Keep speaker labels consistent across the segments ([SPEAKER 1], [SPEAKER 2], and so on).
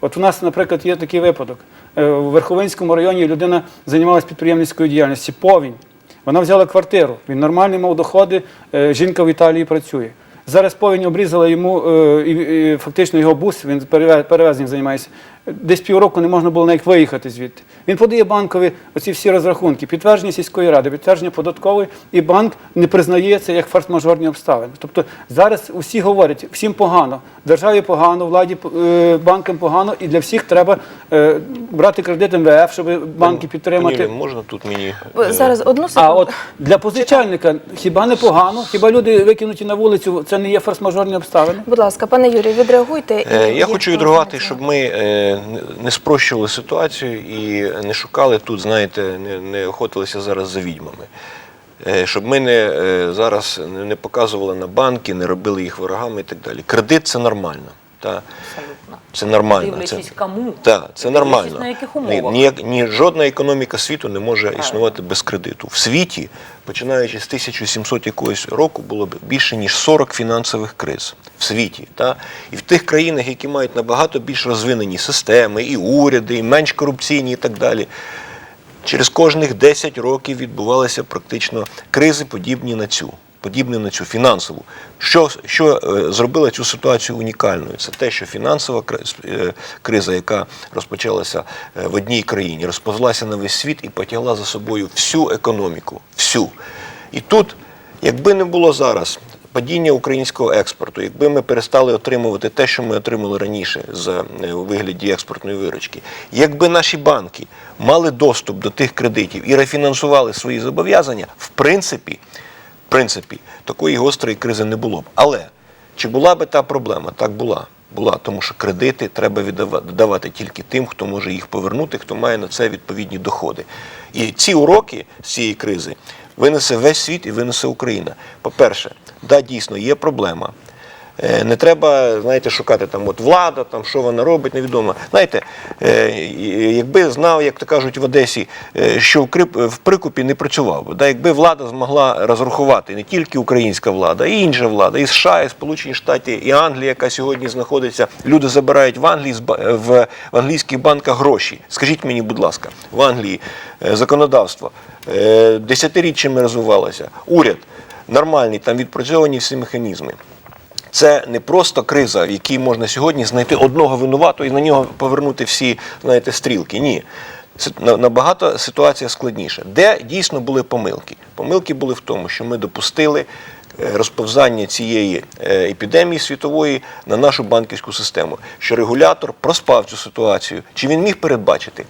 [SPEAKER 1] От у нас, наприклад, є такий випадок. В У Верховинському районі людина займалася підприємницькою діяльністю, повінь. Вона взяла квартиру, він нормальний мав доходи, е, жінка в Італії працює. Зараз повінь обрізала йому е, і, і фактично його бус, він переве- перевезенням займається. Десь півроку не можна було навіть виїхати звідти. Він подає банкові оці всі розрахунки, підтвердження сільської ради, підтвердження податкової, і банк не признає це як форс-мажорні обставини. Тобто зараз усі говорять, всім погано, державі погано, владі е, банкам погано, і для всіх треба е, брати кредит МВФ, щоб банки підтримати.
[SPEAKER 2] Пані можна тут мені
[SPEAKER 3] Зараз одну
[SPEAKER 1] А от для позичальника хіба не погано? Хіба люди викинуті на вулицю, це не є форс-мажорні обставини?
[SPEAKER 3] Будь ласка, пане Юрію, відреагуйте.
[SPEAKER 2] Е, Я хочу відреагувати, щоб ми е, не- спрощували ситуацію і не шукали тут, знаєте, не, не охотилися зараз за відьмами. Е, Щоб ми не е, зараз не показували на банки, не робили їх ворогами і так далі. Кредит це нормально. Та?
[SPEAKER 4] Абсолютно.
[SPEAKER 2] Це нормально.
[SPEAKER 4] Дивлячись
[SPEAKER 2] Це,
[SPEAKER 4] кому.
[SPEAKER 2] так, це нормально.
[SPEAKER 4] на яких умовах.
[SPEAKER 2] ніяк- ні, жодна економіка світу не може існувати без кредиту. В світі, починаючи з 1700 якогось року, було б більше ніж 40 фінансових криз в світі. Та? І в тих країнах, які мають набагато більш розвинені системи, і уряди, і менш корупційні, і так далі. Через кожних 10 років відбувалися практично кризи, подібні на цю. Подібні на цю фінансову. Що, що е, зробило цю ситуацію унікальною? Це те, що фінансова е, криза, яка розпочалася е, в одній країні, розповзлася на весь світ і потягла за собою всю економіку. Всю. І тут, якби не було зараз падіння українського експорту, якби ми перестали отримувати те, що ми отримали раніше з у вигляді експортної виручки, якби наші банки мали доступ до тих кредитів і рефінансували свої зобов'язання, в принципі, принципі, такої гострої кризи не було б. Але чи була би та проблема? Так була. Була, тому що кредити треба віддавати тільки тим, хто може їх повернути, хто має на це відповідні доходи. І ці уроки з цієї кризи винесе весь світ і винесе Україна. По-перше, да, дійсно є проблема. Е, Не треба, знаєте, шукати там от влада, там що вона робить, невідомо. Знаєте, е, якби знав, як то кажуть в Одесі, е, що в, Прикупі не працював би. Да, якби влада змогла розрахувати не тільки українська влада, і інша влада, і США, і Сполучені Штати, і Англія, яка сьогодні знаходиться, люди забирають в Англії в, англійських банках гроші. Скажіть мені, будь ласка, в Англії законодавство десятиріччями розвивалося, уряд нормальний, там відпрацьовані всі механізми. Це не просто криза, в якій можна сьогодні знайти одного винуватого і на нього повернути всі знаєте, стрілки. Ні. Набагато ситуація складніша. Де дійсно були помилки? Помилки були в тому, що ми допустили е, розповзання цієї е, епідемії світової на нашу банківську систему. Що регулятор проспав цю ситуацію. Чи він міг передбачити?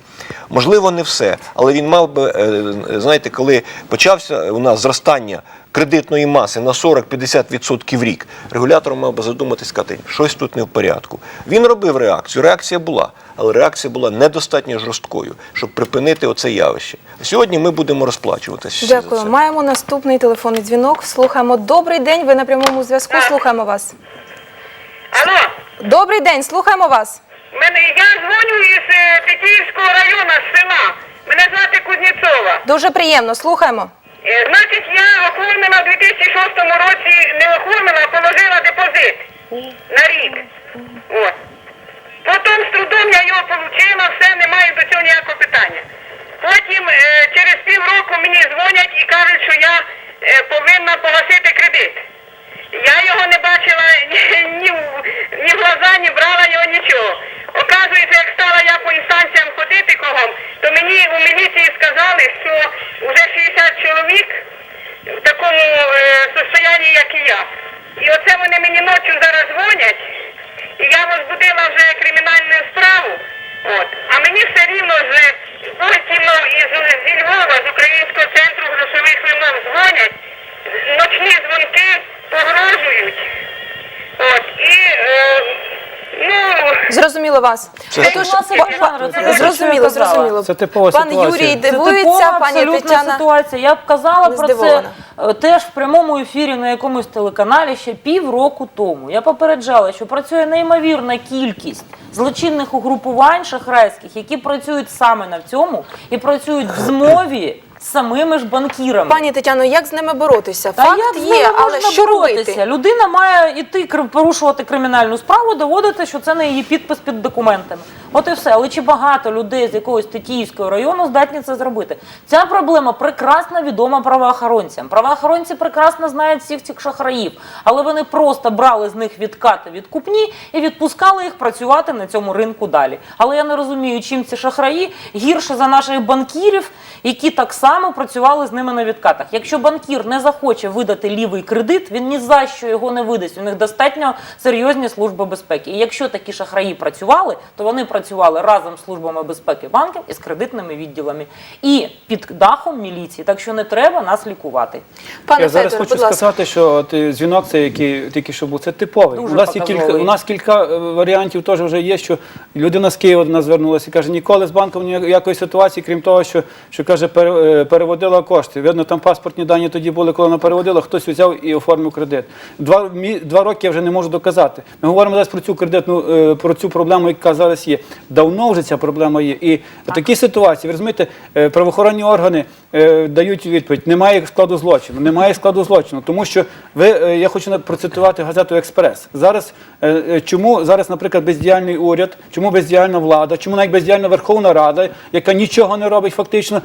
[SPEAKER 2] Можливо, не все, але він мав би, е, знаєте, коли почався у нас зростання кредитної маси на 40-50% в рік, регулятор мав би задуматись, сказати, щось тут не в порядку. Він робив реакцію, реакція була, але реакція була недостатньо жорсткою, щоб припинити оце явище. Сьогодні ми будемо розплачуватися. за
[SPEAKER 3] Дякую.
[SPEAKER 2] це.
[SPEAKER 3] Маємо наступний телефонний дзвінок. Слухаємо. Добрий день. Ви на прямому зв'язку. Слухаємо вас.
[SPEAKER 5] Алло,
[SPEAKER 3] Добрий день, слухаємо вас.
[SPEAKER 5] мене я дзвоню із е, Тетіївського району з села. Мене звати Кузнєцова.
[SPEAKER 3] Дуже приємно. Слухаємо.
[SPEAKER 5] Е, Значить, я оформила в 2006 році, не оформила, а положила депозит на рік. От. Потім з трудом я його отримала, все, немає до цього ніякого питання. Потім е, через півроку мені дзвонять і кажуть, що я е, повинна погасити кредит. Я його не бачила ні, ні, в, ні в глаза, ні брала його нічого. Оказується, як стала я по інстанціям ходити кругом, то мені у міліції сказали, що вже 60 чоловік в такому е, состоянні, як і я. І оце вони мені ночі зараз дзвонять, і я розбудила вже кримінальну справу. От. А мені все рівно вже постійно із зі Львова, з Українського центру грошових вимог дзвонять, ночні дзвонки погрожують. От. І е.
[SPEAKER 3] Зрозуміло вас.
[SPEAKER 2] Це
[SPEAKER 3] Отож, па- па-
[SPEAKER 4] це те, що я
[SPEAKER 3] зрозуміло,
[SPEAKER 4] казала.
[SPEAKER 3] зрозуміло.
[SPEAKER 1] Це типова
[SPEAKER 3] Пан
[SPEAKER 1] ситуація.
[SPEAKER 3] Юрій
[SPEAKER 1] Це
[SPEAKER 4] Це
[SPEAKER 3] дивується,
[SPEAKER 4] типова
[SPEAKER 3] пані
[SPEAKER 4] абсолютна
[SPEAKER 3] Тетяна.
[SPEAKER 4] ситуація. Я б казала
[SPEAKER 3] не
[SPEAKER 4] про це
[SPEAKER 3] здивована.
[SPEAKER 4] е, теж в прямому ефірі на якомусь телеканалі ще півроку тому. Я попереджала, що працює неймовірна кількість злочинних угрупувань шахрайських, які працюють саме на цьому і працюють в змові самими ж банкірами.
[SPEAKER 3] Пані Тетяно, як з ними боротися?
[SPEAKER 4] Та
[SPEAKER 3] Факт
[SPEAKER 4] як з
[SPEAKER 3] є, але
[SPEAKER 4] можна
[SPEAKER 3] що
[SPEAKER 4] боротися?
[SPEAKER 3] робити?
[SPEAKER 4] Людина має іти кр- порушувати кримінальну справу, доводити, що це не її підпис під документами. От і все. Але чи багато людей з якогось Тетіївського району здатні це зробити? Ця проблема прекрасно відома правоохоронцям. Правоохоронці прекрасно знають всіх цих шахраїв, але вони просто брали з них відкати відкупні і відпускали їх працювати на цьому ринку далі. Але я не розумію, чим ці шахраї гірше за наших банкірів, які так само працювали з ними на відкатах. Якщо банкір не захоче видати лівий кредит, він ні за що його не видасть. У них достатньо серйозні служби безпеки. І якщо такі шахраї працювали, то вони працювали разом з службами безпеки банків і з кредитними відділами і під дахом міліції. Так що не треба нас лікувати.
[SPEAKER 3] Пане
[SPEAKER 1] Я зараз хочу
[SPEAKER 3] будь ласка.
[SPEAKER 1] сказати, що е, дзвінок, це який тільки що був, це типовий.
[SPEAKER 4] Дуже
[SPEAKER 1] у нас є кілька, у нас кілька е, варіантів теж вже є, що людина з Києва до нас звернулася і каже, ніколи з банком ніякої ситуації, крім того, що, що каже, пере- е, переводила кошти. Видно, там паспортні дані тоді були, коли вона переводила, хтось взяв і оформив кредит. Два, мі- два роки я вже не можу доказати. Ми говоримо зараз про цю кредитну, е, про цю проблему, яка зараз є. Давно вже ця проблема є. І в такій ситуації, ви розумієте, е, правоохоронні органи е, дають відповідь, немає складу злочину, немає складу злочину, тому що ви, е, я хочу процитувати газету Експрес. Зараз е, чому зараз, наприклад, бездіяльний уряд, чому бездіяльна влада, чому навіть бездіяльна Верховна Рада, яка нічого не робить, фактично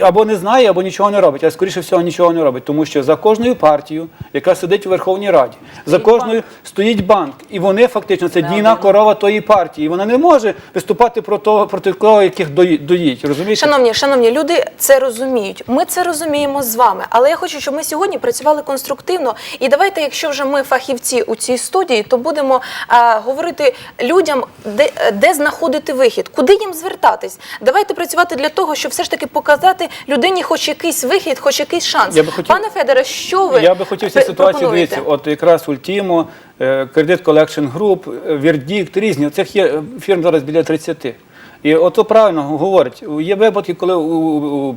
[SPEAKER 1] або не знає, або нічого не робить, а скоріше всього нічого не робить, тому що за кожною партією, яка сидить у Верховній Раді, за кожною стоїть банк, і вони фактично це дійна корова тої партії. І вона не може виступати про того, проти кого яких дої- доїть. Розумієте?
[SPEAKER 3] Шановні, шановні, люди це розуміють. Ми це розуміємо з вами. Але я хочу, щоб ми сьогодні працювали конструктивно. І давайте, якщо вже ми фахівці у цій студії, то будемо а, говорити людям, де, де знаходити вихід, куди їм звертатись. Давайте працювати для того, щоб все ж таки показати людині, хоч якийсь вихід, хоч якийсь шанс.
[SPEAKER 1] Я би хотів-
[SPEAKER 3] Пане Федоре, що ви
[SPEAKER 1] Я би хотів ситуації
[SPEAKER 3] пропонуєте?
[SPEAKER 1] дивитися, от якраз Ультімо, Кредит Group, е, Вердікт, різні. Цих є е, фірм зараз біля 30. І ото правильно говорить. Є випадки, коли у, у, у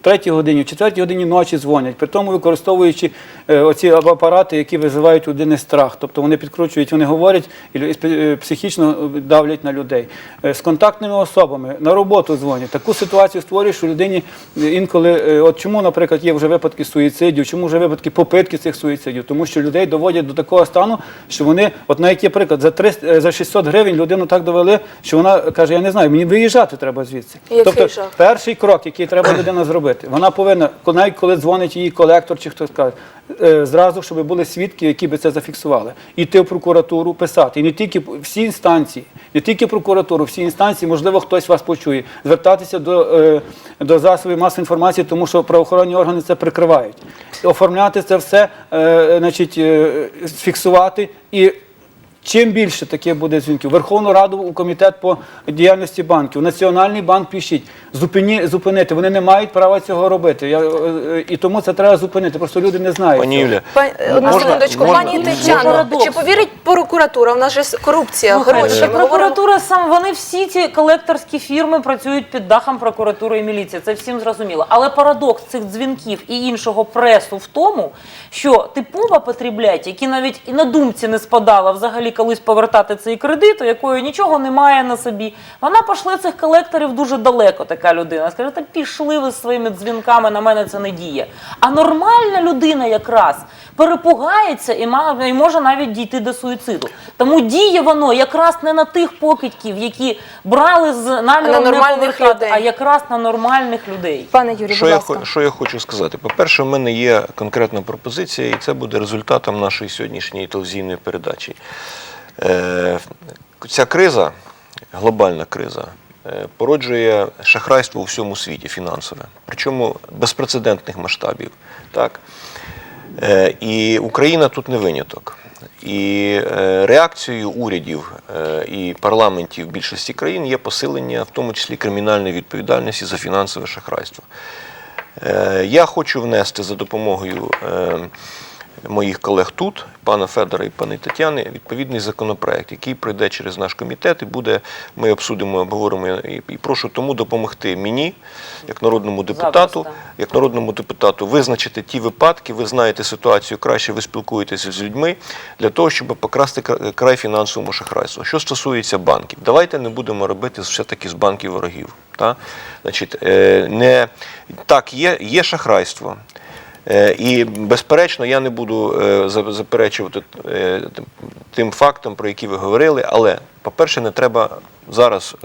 [SPEAKER 1] третій годині, в четвертій годині ночі дзвонять, при тому використовуючи е, оці апарати, які визивають у людини страх. Тобто вони підкручують, вони говорять і е, психічно давлять на людей. Е, З контактними особами на роботу дзвонять. Таку ситуацію створює, що людині е, інколи, е, от чому, наприклад, є вже випадки суїцидів, чому вже випадки попитки цих суїцидів, тому що людей доводять до такого стану, що вони, от на який приклад, за 300, е, за 600 гривень людину так довели, що вона каже, я не знаю, мені виїжджати треба звідси. Тобто перший крок, який треба людина зробити, вона повинна, навіть коли дзвонить її колектор чи хтось каже, е, зразу, щоб були свідки, які би це зафіксували. Іти в прокуратуру, писати. І не тільки всі інстанції, не тільки прокуратуру, всі інстанції, можливо, хтось вас почує. Звертатися до, е, до засобів масової інформації, тому що правоохоронні органи це прикривають. Оформляти це все, е, значить, фіксувати і. Чим більше таке буде дзвінків, Верховну Раду у комітет по діяльності банків, Національний банк пишіть, зупині, зупинити. Вони не мають права цього робити. Я, е, е, і тому це треба зупинити. Просто люди не знають.
[SPEAKER 2] Пані. Юля,
[SPEAKER 3] Пані, одну
[SPEAKER 2] можна-
[SPEAKER 3] секундочку,
[SPEAKER 2] можна-
[SPEAKER 3] пані Тетяно, чи повірить прокуратура? У нас же корупція, гроші.
[SPEAKER 4] прокуратура сам вони всі ці колекторські фірми працюють під дахом прокуратури і міліції. Це всім зрозуміло. Але парадокс цих дзвінків і іншого пресу в тому, що типова потрібляють, які навіть і на думці не спадала взагалі колись повертати цей кредит, у якої нічого немає на собі. Вона пошле цих колекторів дуже далеко. Така людина скаже, та пішли ви своїми дзвінками. На мене це не діє. А нормальна людина якраз перепугається і ма- і може навіть дійти до суїциду. Тому діє воно якраз не на тих покидьків, які брали з наміром не
[SPEAKER 3] нормальних
[SPEAKER 4] повертати, а якраз на нормальних людей.
[SPEAKER 3] Пане Юрій,
[SPEAKER 2] Що
[SPEAKER 3] будь
[SPEAKER 2] я,
[SPEAKER 3] ласка.
[SPEAKER 2] хо- що я хочу сказати? По-перше, в мене є конкретна пропозиція, і це буде результатом нашої сьогоднішньої телевізійної передачі. Е, ця криза, глобальна криза, е, породжує шахрайство у всьому світі фінансове, причому безпрецедентних масштабів. Так? Е, І Україна тут не виняток. І реакцією урядів і парламентів більшості країн є посилення, в тому числі кримінальної відповідальності за фінансове шахрайство. Я хочу внести за допомогою моїх колег тут, пана Федора і пані Тетяни, відповідний законопроект, який пройде через наш комітет, і буде. Ми обсудимо, обговоримо і, і прошу тому допомогти мені, як народному депутату, як народному депутату, визначити ті випадки. Ви знаєте ситуацію краще, ви спілкуєтеся з людьми для того, щоб покрасти край фінансовому шахрайству. Що стосується банків, давайте не будемо робити все-таки з банків ворогів. Та? Значить, е, не, так, є, є шахрайство. Е, І безперечно, я не буду е, заперечувати е, тим фактам, про які ви говорили, але, по-перше, не треба зараз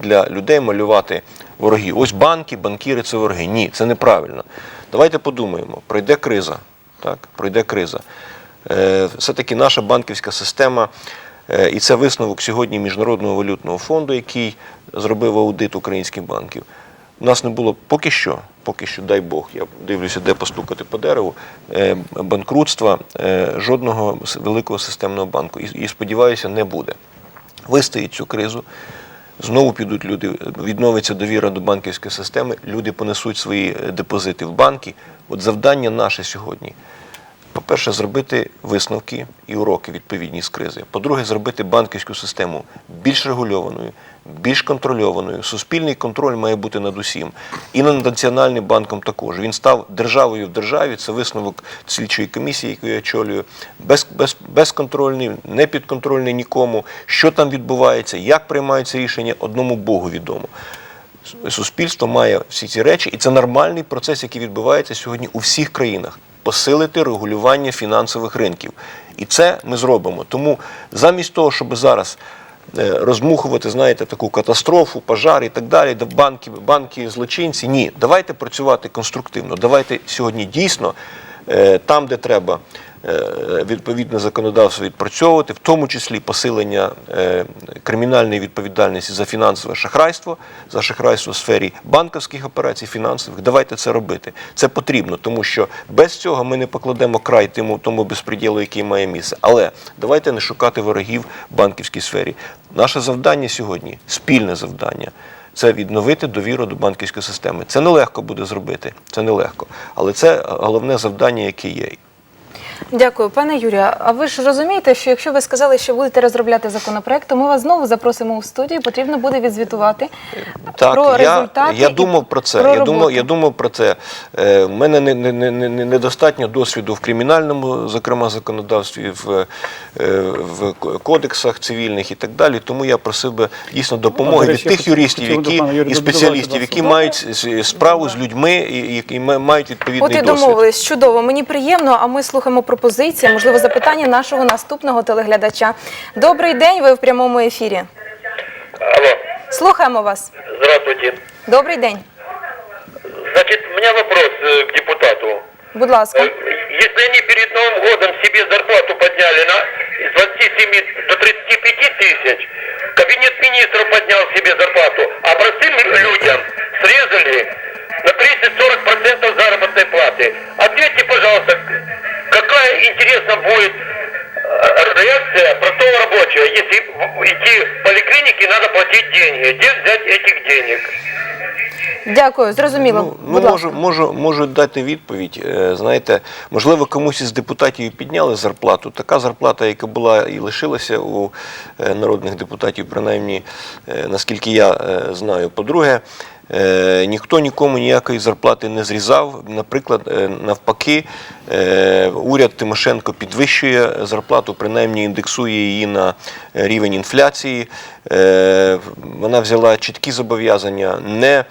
[SPEAKER 2] для людей малювати ворогів. Ось банки, банкіри це вороги. Ні, це неправильно. Давайте подумаємо, пройде криза. Так, пройде криза. Все-таки наша банківська система, і це висновок сьогодні Міжнародного валютного фонду, який зробив аудит українських банків. У нас не було поки що, поки що, дай Бог, я дивлюся, де постукати по дереву, е, банкрутства е, жодного великого системного банку. І, сподіваюся, не буде. Вистоїть цю кризу. Знову підуть люди, відновиться довіра до банківської системи, люди понесуть свої е, депозити в банки. От завдання наше сьогодні. По-перше, зробити висновки і уроки відповідні з кризи. По-друге, зробити банківську систему більш регульованою, більш контрольованою. Суспільний контроль має бути над усім. І над національним банком також. Він став державою в державі. Це висновок слідчої комісії, яку я очолюю. Без, без, безконтрольний, не підконтрольний нікому. Що там відбувається, як приймаються рішення, одному Богу відомо. Суспільство має всі ці речі, і це нормальний процес, який відбувається сьогодні у всіх країнах. Посилити регулювання фінансових ринків. І це ми зробимо. Тому замість того, щоб зараз розмухувати, знаєте, таку катастрофу, пожар і так далі, банки, банки злочинці, ні, давайте працювати конструктивно. Давайте сьогодні дійсно е, там, де треба е, відповідне законодавство відпрацьовувати, в тому числі посилення е, кримінальної відповідальності за фінансове шахрайство, за шахрайство в сфері банківських операцій, фінансових. Давайте це робити. Це потрібно, тому що без цього ми не покладемо край тому, тому безпреділу, який має місце. Але давайте не шукати ворогів в банківській сфері. Наше завдання сьогодні спільне завдання. Це відновити довіру до банківської системи. Це нелегко буде зробити, це нелегко. Але це головне завдання, яке є.
[SPEAKER 3] Дякую, пане Юрію. А ви ж розумієте, що якщо ви сказали, що будете розробляти законопроект, то ми вас знову запросимо у студію. Потрібно буде відзвітувати
[SPEAKER 2] Так,
[SPEAKER 3] про
[SPEAKER 2] я,
[SPEAKER 3] результати.
[SPEAKER 2] я
[SPEAKER 3] і
[SPEAKER 2] думав про це.
[SPEAKER 3] про
[SPEAKER 2] я думав, я думав про це. Е, в мене не, не, не, не, недостатньо досвіду в кримінальному, зокрема, законодавстві, в, е, в кодексах цивільних і так далі. Тому я просив би дійсно допомоги
[SPEAKER 1] до речі,
[SPEAKER 2] від тих юристів, які
[SPEAKER 1] Юрія
[SPEAKER 2] і спеціалістів, які
[SPEAKER 1] Добре.
[SPEAKER 2] мають справу з людьми і які ма- мають відповідний
[SPEAKER 3] От і
[SPEAKER 2] досвід.
[SPEAKER 3] домовились. Чудово. Мені приємно, а ми слухаємо пропозиції, можливо, запитання нашого наступного телеглядача. Добрий день, ви в прямому ефірі.
[SPEAKER 5] Алло,
[SPEAKER 3] Слухаємо вас.
[SPEAKER 5] здравствуйте.
[SPEAKER 3] Добрий день.
[SPEAKER 5] Значит, у меня вопрос э, к депутату.
[SPEAKER 3] Будь ласка.
[SPEAKER 5] Э, Если они перед Новым годом себе зарплату подняли на с 27 до 35 тысяч, кабинет министров поднял себе зарплату, а простым людям срезали на 30-40% заработной платы. Ответьте, пожалуйста, какая, интересно, будет э, реакция простого рабочего, если идти в поликлинике надо платить деньги. Где взять этих денег?
[SPEAKER 3] Дякую, зрозуміло.
[SPEAKER 2] Ну, ну
[SPEAKER 3] Будь ласка.
[SPEAKER 2] можу, можу, можу дати відповідь. Е, Знаєте, можливо, комусь із депутатів і підняли зарплату. Така зарплата, яка була і лишилася у е, народних депутатів, принаймні, е, наскільки я знаю. По-друге, ніхто нікому ніякої зарплати не зрізав. Наприклад, е, навпаки, е, уряд Тимошенко підвищує зарплату, принаймні індексує її на е, рівень інфляції. Е, Вона взяла чіткі зобов'язання не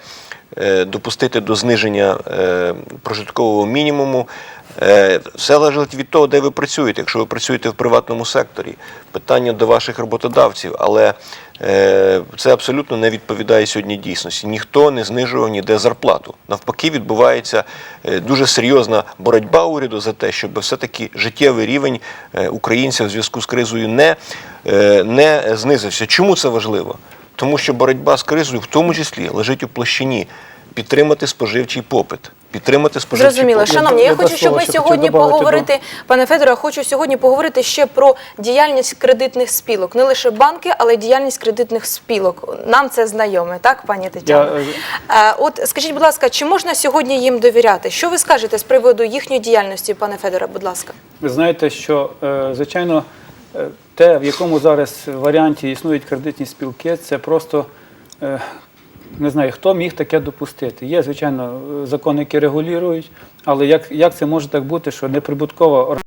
[SPEAKER 2] е, допустити до зниження е, прожиткового мінімуму. Е, Все залежить від того, де ви працюєте. Якщо ви працюєте в приватному секторі, питання до ваших роботодавців, але е, це абсолютно не відповідає сьогодні дійсності. Ніхто не знижував ніде зарплату. Навпаки, відбувається е, дуже серйозна боротьба уряду за те, щоб все-таки життєвий рівень українців в зв'язку з кризою не, не знизився. Чому це важливо? Тому що боротьба з кризою в тому числі лежить у площині підтримати споживчий попит. Підтримати споживчий
[SPEAKER 3] Зрозуміло. Шановні, я
[SPEAKER 1] Я
[SPEAKER 3] хочу, щоб ми сьогодні поговорити, пане Федоре, хочу сьогодні поговорити ще про діяльність кредитних спілок. Не лише банки, але й діяльність кредитних спілок. Нам це знайоме, так, пані Тетяно?
[SPEAKER 1] Я,
[SPEAKER 3] Е, От скажіть, будь ласка, чи можна сьогодні їм довіряти? Що ви скажете з приводу їхньої діяльності, пане Федоре, будь ласка?
[SPEAKER 1] Ви знаєте, що е, звичайно е, те, в якому зараз варіанті існують кредитні спілки, це просто е, не знаю, хто міг таке допустити. Є, звичайно, е, закони, які регулюють, але як, як це може так бути, що неприбуткова